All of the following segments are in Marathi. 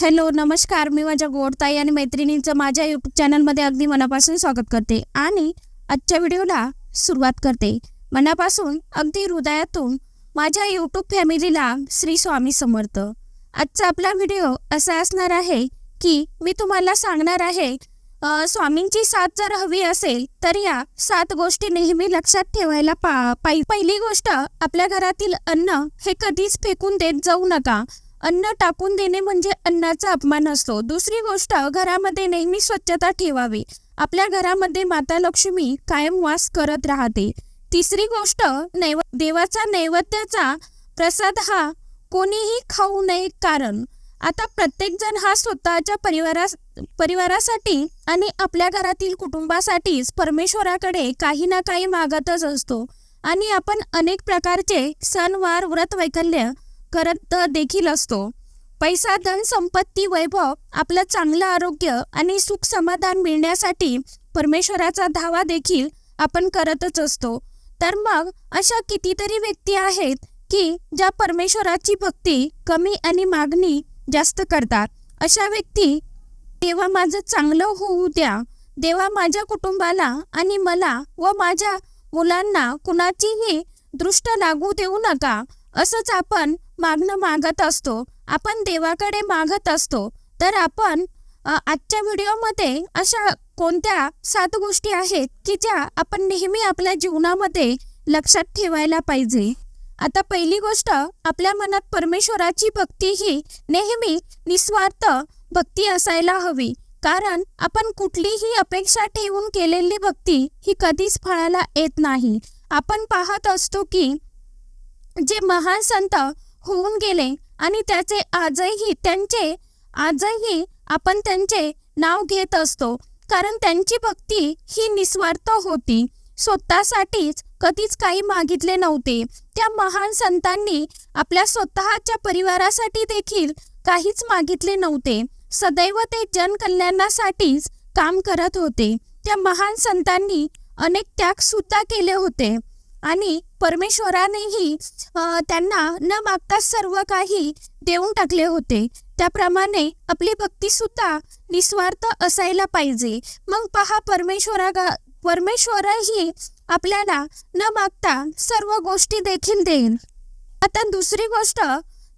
हॅलो नमस्कार. मी माझ्या गोडताई आणि मैत्रिणींचं माझ्या यूट्यूब चॅनलमध्ये अगदी मनापासून स्वागत करते आणि आजच्या व्हिडिओला सुरुवात करते. मनापासून अगदी हृदयातून माझ्या यूट्यूब फॅमिलीला श्री स्वामी समर्थ. आजचा आपला व्हिडिओ असा असणार आहे की मी तुम्हाला सांगणार आहे स्वामींची साथ जर हवी असेल तर या सात गोष्टी नेहमी लक्षात ठेवायला पा पहिली गोष्ट आपल्या घरातील अन्न हे कधीच फेकून देत जाऊ नका. अन्न टाकून देणे म्हणजे अन्नाचा अपमान असतो. दुसरी गोष्ट घरामध्ये नेहमी स्वच्छता ठेवावी. आपल्या घरामध्ये माता लक्ष्मी कायम वास करत राहते. तिसरी गोष्ट नैव देवाचा नैवेद्याचा प्रसाद हा कोणीही खाऊ नये कारण आता प्रत्येक जण हा स्वतःच्या परिवारा परिवारासाठी आणि आपल्या घरातील कुटुंबासाठीच परमेश्वराकडे काही ना काही मागतच असतो. आणि आपण अनेक प्रकारचे सणवार व्रत वैकल्य करत देखील असतो. पैसा धन संपत्ती वैभव आपलं चांगलं आरोग्य आणि सुख समाधान मिळण्यासाठी परमेश्वराचा धावा देखील आपण करतच असतो. तर मग अशा कितीतरी व्यक्ती आहेत की ज्या परमेश्वराची भक्ती कमी आणि मागणी जास्त करतात. अशा व्यक्ती देवा माझं चांगलं होऊ द्या. देवा माझ्या कुटुंबाला आणि मला व माझ्या मुलांना कुणाचीही दृष्ट लागू देऊ नका. असंच आपण मागणं मागत असतो. आपण देवाकडे मागत असतो. तर आपण आजच्या व्हिडिओमध्ये अशा कोणत्या सात गोष्टी आहेत की ज्या आपण नेहमी आपल्या जीवनामध्ये लक्षात ठेवायला पाहिजे? आता पहिली गोष्ट आपल्या मनात परमेश्वराची भक्ती ही नेहमी निस्वार्थ भक्ती असायला हवी. कारण आपण कुठलीही अपेक्षा ठेवून केलेली भक्ती ही कधीच फळाला येत नाही. आपण पाहत असतो की जे महान संत होऊन गेले आणि त्याचे आजही त्यांचे आजही आपण त्यांचे नाव घेत असतो. कारण त्यांची भक्ती ही निस्वार्थ होती. स्वतःसाठीच कधीच काही मागितले नव्हते. त्या महान संतांनी आपल्या स्वतःच्या परिवारासाठी देखील काहीच मागितले नव्हते. सदैव ते जनकल्याणासाठीच काम करत होते. त्या महान संतांनी अनेक त्याग सुद्धा केले होते. आणि परमेश्वरानेही त्यांना न मागता सर्व काही देऊन टाकले होते. त्याप्रमाणे आपली भक्ती सुद्धा निस्वार्थ असायला पाहिजे. मग पहा परमेश्वरा परमेश्वरही आपल्याला न मागता सर्व गोष्टी देखील देईल. आता दुसरी गोष्ट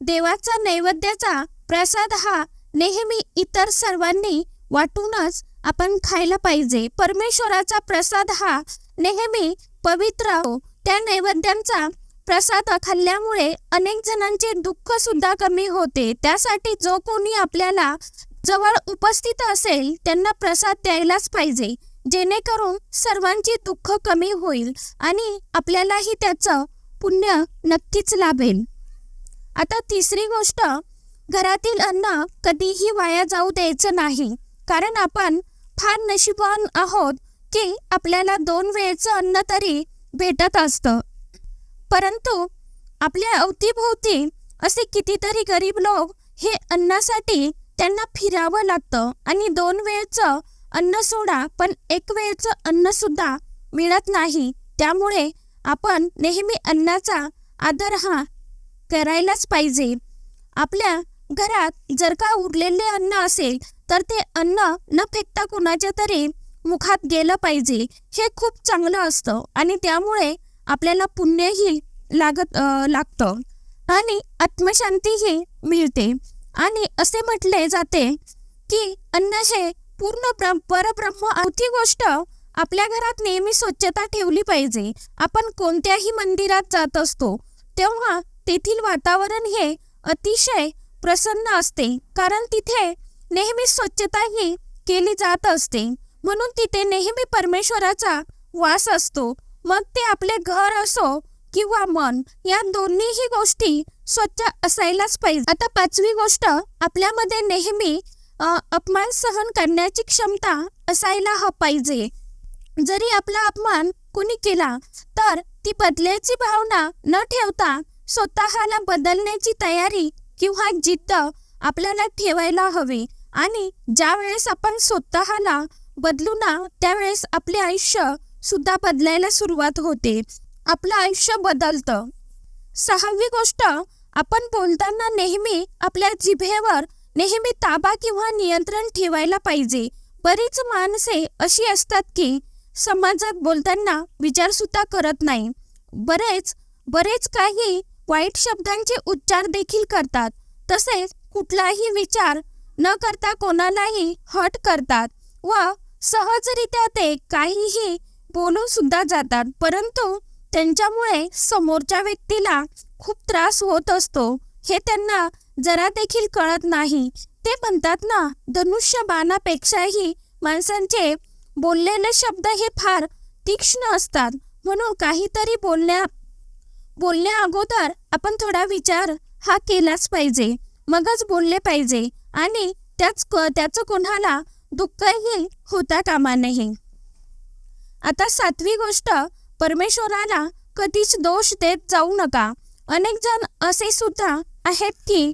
देवाचा नैवेद्याचा प्रसाद हा नेहमी इतर सर्वांनी वाटूनच आपण खायला पाहिजे. परमेश्वराचा प्रसाद हा नेहमी पवित्र हो. त्या नैवेद्यांचा प्रसाद खाल्ल्यामुळे अनेक जणांचे दुःख सुद्धा कमी होते. त्यासाठी जो कोणी आपल्याला जवळ उपस्थित असेल त्यांना प्रसाद द्यायलाच पाहिजे. जेणेकरून सर्वांची दुःख कमी होईल आणि आपल्यालाही त्याचं पुण्य नक्कीच लाभेल. आता तिसरी गोष्ट घरातील अन्न कधीही वाया जाऊ द्यायचं नाही. कारण आपण फार नशिबान आहोत की आपल्याला दोन वेळचं अन्न तरी भेटत असतं. परंतु आपल्या अवतीभोवती असे कितीतरी गरीब लोक हे अन्नासाठी त्यांना फिरावं लागतं आणि दोन वेळचं अन्न सोडा पण एक वेळचं अन्नसुद्धा मिळत नाही. त्यामुळे आपण नेहमी अन्नाचा आदर हा करायलाच पाहिजे. आपल्या घरात जर का उरलेले अन्न असेल तर ते अन्न न फेकता कुणाच्या तरी मुखात गेलं पाहिजे हे खूप चांगलं असतं आणि त्यामुळे आपल्याला पुण्यही लागत लागतं आणि आत्मशांतीही मिळते. आणि असे म्हटले जाते की अन्न हे पूर्ण परब्रह्म अवती गोष्ट आपल्या घरात नेहमी स्वच्छता ठेवली पाहिजे. आपण कोणत्याही मंदिरात जात असतो तेव्हा तेथील वातावरण हे अतिशय प्रसन्न असते. कारण तिथे नेहमी स्वच्छता ही केली जात असते. म्हणून तिथे नेहमी परमेश्वराचा वास असतो. मग ते आपले घर असो किंवा मन या दोन्हीही गोष्टी स्वच्छ असायलाच पाहिजे. आता पाचवी गोष्ट आपल्यामध्ये नेहमी अपमान सहन करण्याची क्षमता असायला ह पाहिजे. जरी आपला अपमान कुणी केला तर ती बदल्याची भावना न ठेवता स्वतःला बदलण्याची तयारी किंवा जिद्द आपल्याला ठेवायला हवी. आणि ज्या वेळेस आपण स्वतःला बदलू ना त्यावेळेस आपले आयुष्य सुद्धा बदलायला सुरुवात होते. आपलं आयुष्य बदलतं. सहावी गोष्ट आपण बोलताना नेहमी आपल्या जिभेवर नेहमी ताबा किंवा नियंत्रण ठेवायला पाहिजे. बरीच माणसे अशी असतात की समाजात बोलताना विचारसुद्धा करत नाही. बरेच बरेच काही वाईट शब्दांचे उच्चार देखील करतात. तसेच कुठलाही विचार न करता कोणालाही हट करतात व सहजरित्या ते काहीही बोलून सुद्धा जातात परंतु त्यांच्यामुळे समोरच्या व्यक्तीला खूप त्रास होत असतो. हे त्यांना जरा देखील कळत नाही. ते म्हणतात ना धनुष्य बाणापेक्षाही माणसांचे बोललेले शब्द हे फार तीक्ष्ण असतात. म्हणून काहीतरी बोलण्या बोलण्या अगोदर आपण थोडा विचार हा केलाच पाहिजे. मगच बोलले पाहिजे. आणि त्याच त्याचं कोणाला दुःखही होता कामा नये. आता सातवी गोष्ट परमेश्वराला कधीच दोष देत जाऊ नका. अनेक जण असे सुद्धा आहेत की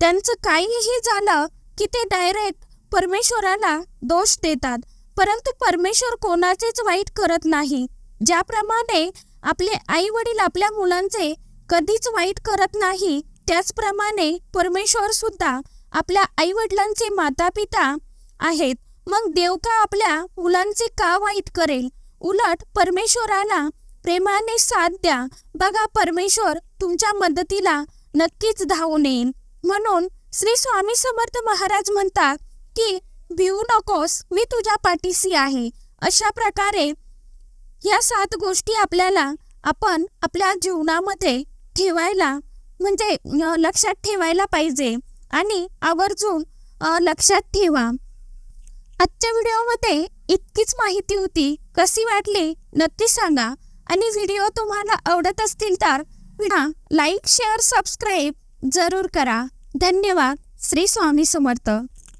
त्यांचं काहीही झालं की ते डायरेक्ट परमेश्वराला दोष देतात. परंतु परमेश्वर कोणाचेच वाईट करत नाही. ज्याप्रमाणे आपले आई वडील आपल्या मुलांचे कधीच वाईट करत नाही त्याचप्रमाणे परमेश्वर सुद्धा आपल्या आई वडिलांचे माता पिता आहेत. मग देव का आपल्या मुलांचे का वाईट करेल? उलट परमेश्वराला प्रेमाने साथ द्या. बघा परमेश्वर तुमच्या मदतीला नक्कीच धावून येईल. म्हणून श्री स्वामी समर्थ महाराज म्हणतात की भिवू नकोस मी तुझ्या पाठीशी आहे. अशा प्रकारे या सात गोष्टी आपल्याला आपण आपल्या जीवनामध्ये ठेवायला म्हणजे लक्षात ठेवायला पाहिजे. आणि आवर्जून लक्षात ठेवा. आजच्या व्हिडिओमध्ये इतकीच माहिती होती. कशी वाटली? नक्की सांगा. आणि व्हिडिओ तुम्हाला आवडत असतील तर लाईक शेअर सबस्क्राईब जरूर करा. धन्यवाद. श्री स्वामी समर्थ.